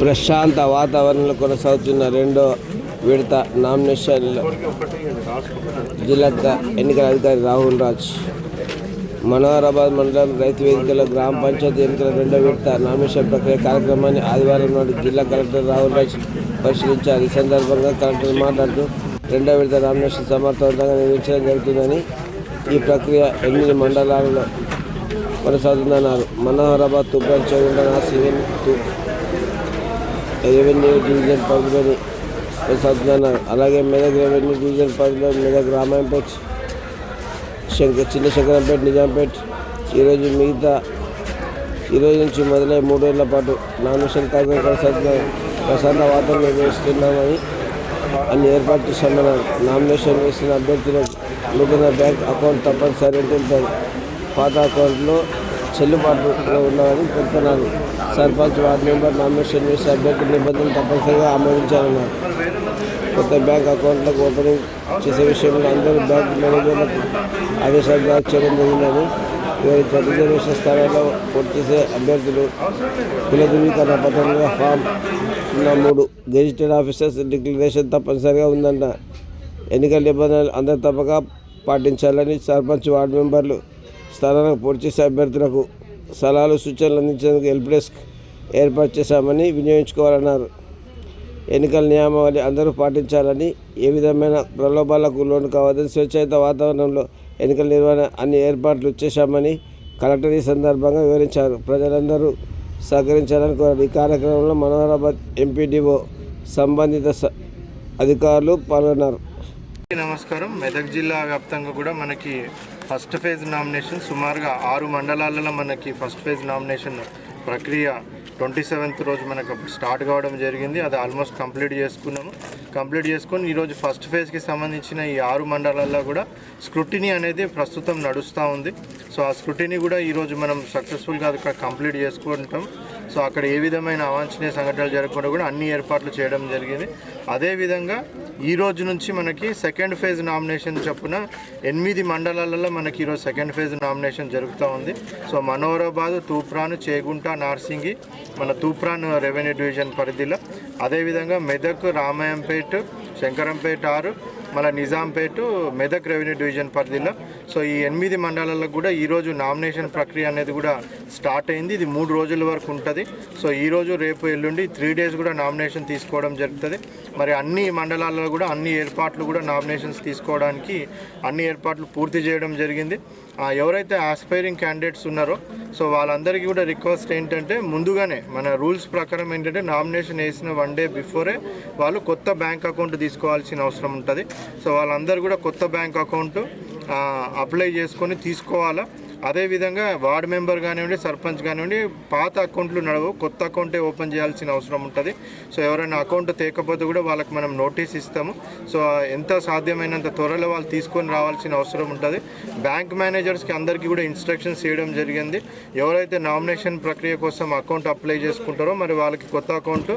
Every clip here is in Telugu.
ప్రశాంత వాతావరణంలో కొనసాగుతున్న రెండో విడత నామినేషన్లో జిల్లా ఎన్నికల అధికారి రాహుల్ రాజ్. మనోహరాబాద్ మండలం రైతు వేదికలో గ్రామ పంచాయతీ ఎన్నికల రెండో విడత నామినేషన్ ప్రక్రియ కార్యక్రమాన్ని ఆదివారం నాడు జిల్లా కలెక్టర్ రాహుల్ రాజ్ పరిశీలించారు. ఈ సందర్భంగా కలెక్టర్ మాట్లాడుతూ రెండో విడత నామినేషన్ సమర్థవంతంగా నిర్వహించడం జరుగుతుందని ఈ ప్రక్రియ ఎనిమిది మండలాలలో కొనసాగుతుందన్నారు. మనోహరాబాద్ తుబ్బాల్ చెరువు నాసివెన్ రెవెన్యూ డివిజన్ పరిధిలోని కొనసాగుతుందన్నారు అలాగే మెదక్ రెవెన్యూ డివిజన్ పరిధిలో మెదక్ రామాయంపేట్ శంకర్ చిన్న శంకరంపేట నిజాంపేట్. ఈరోజు మిగతా ఈరోజు నుంచి మొదలై మూడేళ్ళ పాటు నామినేషన్ కార్యక్రమం కొనసాగుతున్న ప్రశాంత వాతావరణం నిర్వహిస్తున్నామని అన్ని ఏర్పాటు చేశామన్నారు నామినేషన్ వేసిన అభ్యర్థులకు నూతన బ్యాంక్ అకౌంట్ తప్పనిసరి పాత అకౌంట్లో చెల్లుబాటులో ఉన్నామని పేర్కొన్నారు. సర్పంచ్ వార్డు మెంబర్ నామినేషన్ వేసే అభ్యర్థుల నిబంధనలు తప్పనిసరిగా ఆమోదించాలన్నారు. కొత్త బ్యాంక్ అకౌంట్లకు ఓపెనింగ్ చేసే విషయంలో అందరూ బ్యాంక్ మేనేజర్లకు ఆదేశాలు జారీ చేయడం జరిగిందని వివరించారు రిజర్వేషన్ స్థానాల్లో పోటీ చేసే అభ్యర్థులు కుల ధృవీకరణ పత్రంగా ఫామ్ సున్నా మూడు గెజిటెడ్ ఆఫీసర్స్ డిక్లరేషన్ తప్పనిసరిగా ఉందంట ఎన్నికల నిబంధనలు అందరు తప్పక పాటించాలని సర్పంచ్ వార్డు మెంబర్లు స్థానాలకు పోటీ చేసే అభ్యర్థులకు సలహాలు సూచనలు అందించేందుకు హెల్ప్ డెస్క్ ఏర్పాటు చేశామని వినియోగించుకోవాలన్నారు. ఎన్నికల నియమావళి అందరూ పాటించాలని ఏ విధమైన ప్రలోభాలకు లోను కావద్దని స్వేచ్ఛాయుత వాతావరణంలో ఎన్నికల నిర్వహణ అన్ని ఏర్పాట్లు చేశామని కలెక్టర్ ఈ సందర్భంగా వివరించారు. ప్రజలందరూ సహకరించాలని కోరారు. ఈ కార్యక్రమంలో మనోహరాబాద్ ఎంపీడీఓ సంబంధిత స- అధికారులు పాల్గొన్నారు. నమస్కారం. మెదక్ జిల్లా వ్యాప్తంగా కూడా మనకి ఫస్ట్ ఫేజ్ నామినేషన్ సుమారుగా ఆరు మండలాలలో మనకి ఫస్ట్ ఫేజ్ నామినేషన్ ప్రక్రియ ట్వంటీ సెవెంత్ రోజు మనకు స్టార్ట్ కావడం జరిగింది. అది ఆల్మోస్ట్ కంప్లీట్ చేసుకున్నాము. కంప్లీట్ చేసుకొని ఈరోజు ఫస్ట్ ఫేజ్కి సంబంధించిన ఈ ఆరు మండలాల్లో కూడా స్క్రూటినీ అనేది ప్రస్తుతం నడుస్తూ ఉంది. సో ఆ స్క్రూటినీ కూడా ఈరోజు మనం సక్సెస్ఫుల్గా అక్కడ కంప్లీట్ చేసుకుంటాం. సో అక్కడ ఏ విధమైన అవాంఛనీయ సంఘటనలు జరగకుండా కూడా అన్ని ఏర్పాట్లు చేయడం జరిగింది. అదేవిధంగా ఈ రోజు నుంచి మనకి సెకండ్ ఫేజ్ నామినేషన్ చొప్పున ఎనిమిది మండలాలలో మనకి ఈరోజు సెకండ్ ఫేజ్ నామినేషన్ జరుగుతూ ఉంది. సో మనోహరాబాద్ తూప్రాన్ చేగుంట నార్సింగి మన తూప్రాన్ రెవెన్యూ డివిజన్ పరిధిలో. అదేవిధంగా మెదక్ రామాయంపేట్ శంకరంపేట ఆరు మళ్ళీ నిజాంపేట మెదక్ రెవెన్యూ డివిజన్ పరిధిలో. సో ఈ ఎనిమిది మండలాలకు కూడా ఈరోజు నామినేషన్ ప్రక్రియ అనేది కూడా స్టార్ట్ అయింది. ఇది మూడు రోజుల వరకు ఉంటుంది. సో ఈ రోజు రేపు ఎల్లుండి త్రీ డేస్ కూడా నామినేషన్ తీసుకోవడం జరుగుతుంది. మరి అన్ని మండలాల్లో కూడా అన్ని ఏర్పాట్లు కూడా నామినేషన్స్ తీసుకోవడానికి అన్ని ఏర్పాట్లు పూర్తి చేయడం జరిగింది. ఎవరైతే ఆస్పైరింగ్ క్యాండిడేట్స్ ఉన్నారో సో వాళ్ళందరికీ కూడా రిక్వెస్ట్ ఏంటంటే ముందుగానే మన రూల్స్ ప్రకారం ఏంటంటే నామినేషన్ వేసిన వన్ డే బిఫోరే వాళ్ళు కొత్త బ్యాంక్ అకౌంట్ తీసుకోవాల్సిన అవసరం ఉంటుంది. సో వాళ్ళందరూ కూడా కొత్త బ్యాంక్ అకౌంట్ అప్లై చేసుకొని తీసుకోవాలా? అదేవిధంగా వార్డ్ మెంబర్ కానివ్వండి సర్పంచ్ కానివ్వండి పాత అకౌంట్లు నడవు. కొత్త అకౌంటే ఓపెన్ చేయాల్సిన అవసరం ఉంటుంది. సో ఎవరైనా అకౌంట్ తేకపోతే కూడా వాళ్ళకి మనం నోటీస్ ఇస్తాము. సో ఎంత సాధ్యమైనంత త్వరలో వాళ్ళు తీసుకొని రావాల్సిన అవసరం ఉంటుంది. బ్యాంక్ మేనేజర్స్కి అందరికీ కూడా ఇన్స్ట్రక్షన్స్ చేయడం జరిగింది. ఎవరైతే నామినేషన్ ప్రక్రియ కోసం అకౌంట్ అప్లై చేసుకుంటారో మరి వాళ్ళకి కొత్త అకౌంట్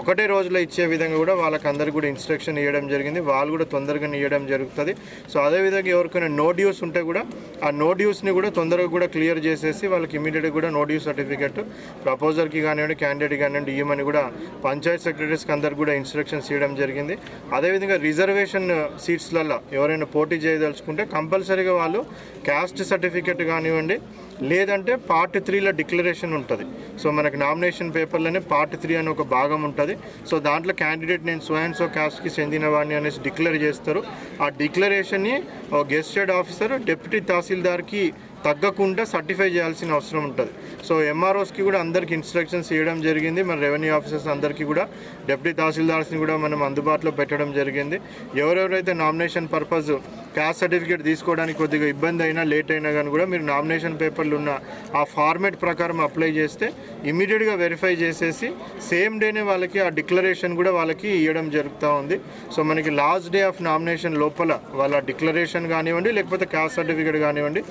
ఒకటే రోజులో ఇచ్చే విధంగా కూడా వాళ్ళకి అందరికీ కూడా ఇన్స్ట్రక్షన్ ఇవ్వడం జరిగింది. వాళ్ళు కూడా తొందరగా ఇవ్వడం జరుగుతుంది. సో అదేవిధంగా ఎవరికైనా నో డ్యూస్ ఉంటే కూడా ఆ నో డ్యూస్ని కూడా తొందరగా కూడా క్లియర్ చేసేసి వాళ్ళకి ఇమీడియట్గా కూడా నో డ్యూ సర్టిఫికెట్ ప్రపోజర్కి కానివ్వండి క్యాండిడేట్ కానివ్వండి ఇవ్వమని కూడా పంచాయత్ సెక్రటరీస్కి అందరికి కూడా ఇన్స్ట్రక్షన్స్ ఇవ్వడం జరిగింది. అదేవిధంగా రిజర్వేషన్ సీట్స్లలో ఎవరైనా పోటీ చేయదలుచుకుంటే కంపల్సరీగా వాళ్ళు క్యాస్ట్ సర్టిఫికెట్ కానివ్వండి లేదంటే పార్ట్ త్రీలో డిక్లరేషన్ ఉంటుంది. సో మనకి నామినేషన్ పేపర్లోనే పార్ట్ త్రీ అని ఒక భాగం ఉంటుంది. సో దాంట్లో క్యాండిడేట్ నేను సో అండ్ సో క్యాస్ట్కి చెందిన వాడిని అనేసి డిక్లేర్ చేస్తారు. ఆ డిక్లరేషన్ని గెస్టెడ్ ఆఫీసర్ డిప్యూటీ తహసీల్దార్కి తగ్గకుండా సర్టిఫై చేయాల్సిన అవసరం ఉంటుంది. సో ఎంఆర్ఓస్కి కూడా అందరికి ఇన్స్ట్రక్షన్స్ ఇవ్వడం జరిగింది. మన రెవెన్యూ ఆఫీసర్స్ అందరికీ కూడా డిప్యూటీ తహసీల్దార్స్ని కూడా మనం అందుబాటులో పెట్టడం జరిగింది. ఎవరెవరైతే నామినేషన్ పర్పస్ క్యాస్ట్ సర్టిఫికేట్ తీసుకోవడానికి కొద్దిగా ఇబ్బంది అయినా లేట్ అయినా కానీ కూడా మీరు నామినేషన్ పేపర్లు ఉన్న ఆ ఫార్మేట్ ప్రకారం అప్లై చేస్తే ఇమీడియట్గా వెరిఫై చేసేసి సేమ్ డేనే వాళ్ళకి ఆ డిక్లరేషన్ కూడా వాళ్ళకి ఇవ్వడం జరుగుతూ ఉంది. సో మనకి లాస్ట్ డే ఆఫ్ నామినేషన్ లోపల వాళ్ళ డిక్లరేషన్ కానివ్వండి లేకపోతే క్యాస్ట్ సర్టిఫికేట్ కానివ్వండి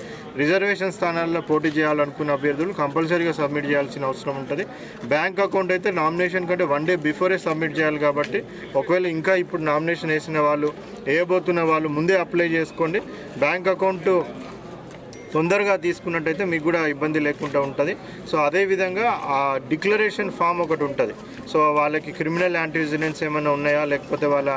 రిజర్వ్ రిజర్వేషన్ స్థానాల్లో పోటీ చేయాలనుకున్న అభ్యర్థులు కంపల్సరీగా సబ్మిట్ చేయాల్సిన అవసరం ఉంటుంది. బ్యాంక్ అకౌంట్ అయితే నామినేషన్ కంటే వన్ డే బిఫోరే సబ్మిట్ చేయాలి కాబట్టి ఒకవేళ ఇంకా ఇప్పుడు నామినేషన్ వేసిన వాళ్ళు వేయబోతున్న వాళ్ళు ముందే అప్లై చేసుకోండి. బ్యాంక్ అకౌంట్ తొందరగా తీసుకున్నట్టయితే మీకు కూడా ఇబ్బంది లేకుండా ఉంటుంది. సో అదేవిధంగా ఆ డిక్లరేషన్ ఫామ్ ఒకటి ఉంటుంది. సో వాళ్ళకి క్రిమినల్ యాంటీజినెన్స్ ఏమైనా ఉన్నాయా? లేకపోతే వాళ్ళ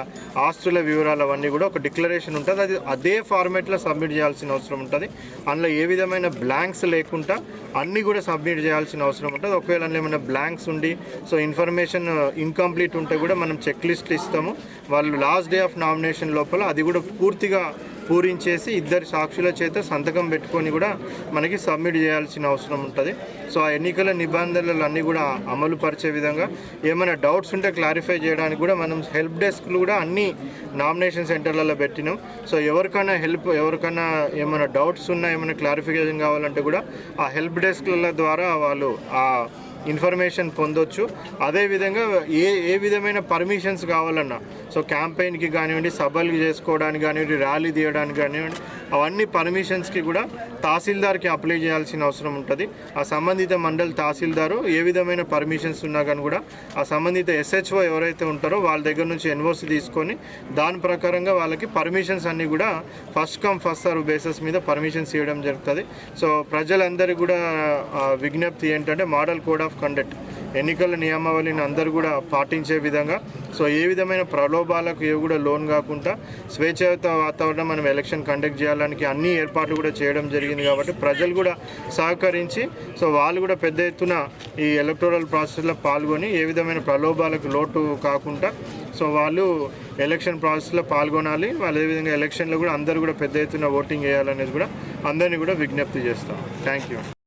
ఆస్తుల వివరాలు అవన్నీ కూడా ఒక డిక్లరేషన్ ఉంటుంది. అది అదే ఫార్మేట్లో సబ్మిట్ చేయాల్సిన అవసరం ఉంటుంది. అందులో ఏ విధమైన బ్లాంక్స్ లేకుండా అన్నీ కూడా సబ్మిట్ చేయాల్సిన అవసరం ఉంటుంది. ఒకవేళ అందులో ఏమైనా బ్లాంక్స్ ఉండి సో ఇన్ఫర్మేషన్ ఇన్కంప్లీట్ ఉంటే కూడా మనం చెక్ లిస్ట్ ఇస్తాము. వాళ్ళు లాస్ట్ డే ఆఫ్ నామినేషన్ లోపల అది కూడా పూర్తిగా పూరించేసి ఇద్దరు సాక్షుల చేత సంతకం పెట్టుకొని కూడా మనకి సబ్మిట్ చేయాల్సిన అవసరం ఉంటుంది. సో ఆ ఎన్నికల నిబంధనలు అన్నీ కూడా అమలు పరిచే విధంగా ఏమైనా డౌట్స్ ఉంటే క్లారిఫై చేయడానికి కూడా మనం హెల్ప్ డెస్క్లు కూడా అన్ని నామినేషన్ సెంటర్లలో పెట్టినాం. సో ఎవరికైనా హెల్ప్ ఎవరికైనా ఏమైనా డౌట్స్ ఉన్నా ఏమైనా క్లారిఫికేషన్ కావాలంటే కూడా ఆ హెల్ప్ డెస్క్ల ద్వారా వాళ్ళు ఆ ఇన్ఫర్మేషన్ పొందొచ్చు. అదేవిధంగా ఏ ఏ విధమైన పర్మిషన్స్ కావాలన్నా సో క్యాంపెయిన్కి కానివ్వండి సభలు చేసుకోవడానికి కానివ్వండి ర్యాలీ తీయడానికి కానివ్వండి అవన్నీ పర్మిషన్స్కి కూడా తహసీల్దార్కి అప్లై చేయాల్సిన అవసరం ఉంటుంది. ఆ సంబంధిత మండల్ తహసీల్దారు ఏ విధమైన పర్మిషన్స్ ఉన్నా కానీ కూడా ఆ సంబంధిత ఎస్హెచ్ఓ ఎవరైతే ఉంటారో వాళ్ళ దగ్గర నుంచి ఎన్ఓసి తీసుకొని దాని ప్రకారంగా వాళ్ళకి పర్మిషన్స్ అన్నీ కూడా first come first serve basis మీద పర్మిషన్స్ ఇవ్వడం జరుగుతుంది. సో ప్రజలందరికీ కూడా విజ్ఞప్తి ఏంటంటే మోడల్ కోడ్ ఆఫ్ కండక్ట్ ఎన్నికల నియమావళిని అందరూ కూడా పాటించే విధంగా సో ఏ విధమైన ప్రలోభాలకు ఏవి కూడా లోన్ కాకుండా స్వేచ్ఛాయుత వాతావరణం మనం ఎలక్షన్ కండక్ట్ చేయడానికి అన్ని ఏర్పాట్లు కూడా చేయడం జరిగింది కాబట్టి ప్రజలు కూడా సహకరించి సో వాళ్ళు కూడా పెద్ద ఎత్తున ఈ ఎలక్టోరల్ ప్రాసెస్లో పాల్గొని ఏ విధమైన ప్రలోభాలకు లోటు కాకుండా సో వాళ్ళు ఎలక్షన్ ప్రాసెస్లో పాల్గొనాలి. వాళ్ళు అదేవిధంగా ఎలక్షన్లో కూడా అందరూ కూడా పెద్ద ఎత్తున ఓటింగ్ వేయాలనేది కూడా అందరినీ కూడా విజ్ఞప్తి చేస్తాం. Thank you.